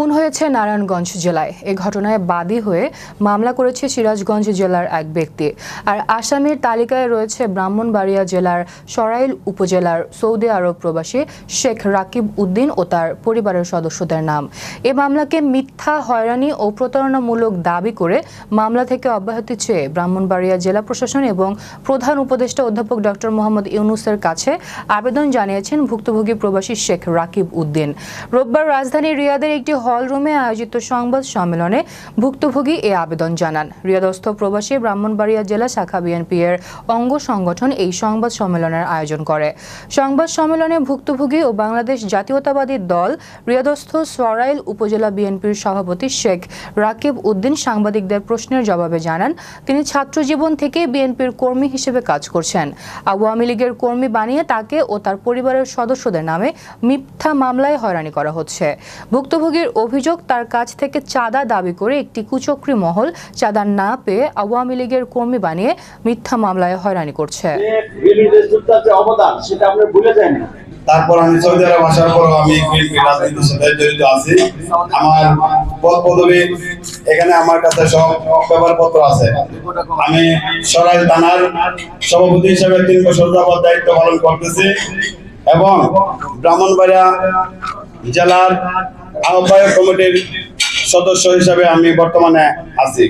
খুন হয়েছে নারায়ণগঞ্জ জেলায়। এ ঘটনায় বাদী হয়ে মামলা করেছে সিরাজগঞ্জ জেলার এক ব্যক্তি। আর আসামির তালিকায় রয়েছে ব্রাহ্মণবাড়িয়া জেলার সরাইল উপজেলার সৌদি আরব প্রবাসী শেখ রাকিব উদ্দিন ও তার পরিবারের সদস্যদের নাম। এ মামলাকে মিথ্যা, হয়রানি ও প্রতারণামূলক দাবি করে মামলা থেকে অব্যাহতি চেয়ে ব্রাহ্মণবাড়িয়া জেলা প্রশাসন এবং প্রধান উপদেষ্টা অধ্যাপক ডক্টর মোহাম্মদ ইউনুসের কাছে আবেদন জানিয়েছেন ভুক্তভোগী প্রবাসী শেখ রাকিব উদ্দিন। রোববার রাজধানী রিয়াদের একটি হল রুমে আয়োজিত সংবাদ সম্মেলনে ভুক্তভোগী এ আবেদন জানান। রিয়াদস্থ প্রবাসী ব্রাহ্মণবাড়িয়া জেলা শাখা বিএনপি এর অঙ্গ সংগঠন এই সংবাদ সম্মেলনের আয়োজন করে। সংবাদ সম্মেলনে ভুক্তভোগী ও বাংলাদেশ জাতীয়তাবাদী দল রিয়াদস্থ সরাইল উপজেলা বিএনপির সভাপতি শেখ রাকিব উদ্দিন সাংবাদিকদের প্রশ্নের জবাবে জানান, তিনি ছাত্রজীবন থেকে বিএনপির কর্মী হিসেবে কাজ করছেন। আওয়ামী লীগের কর্মী বানিয়ে তাকে ও তার পরিবারের সদস্যদের নামে মিথ্যা মামলায় হয়রানি করা হচ্ছে। ভুক্তভোগীর অভিযোগ, তার কাছ থেকে চাঁদা দাবি করে একটি কুচক্রী মহল চাঁদা না পেয়ে আওয়ামী লীগের কর্মী বানিয়ে মিথ্যা মামলায় হয়রানি করছে। তারপর আমি সৌদি আরব আসার পর আমি রাজনীতির সাথে জড়িত আছি। আমার পদ পদবি এখানে আমার কাছে সব ব্যাপারপত্র আছে। আমি সরাই থানার সভাপতি হিসেবে তিন বছর যাবত দায়িত্ব পালন করতেছি এবং ব্রাহ্মণবাড়িয়া জেলার আহ্বায়ক কমিটির সদস্য হিসাবে আমি বর্তমানে আছি।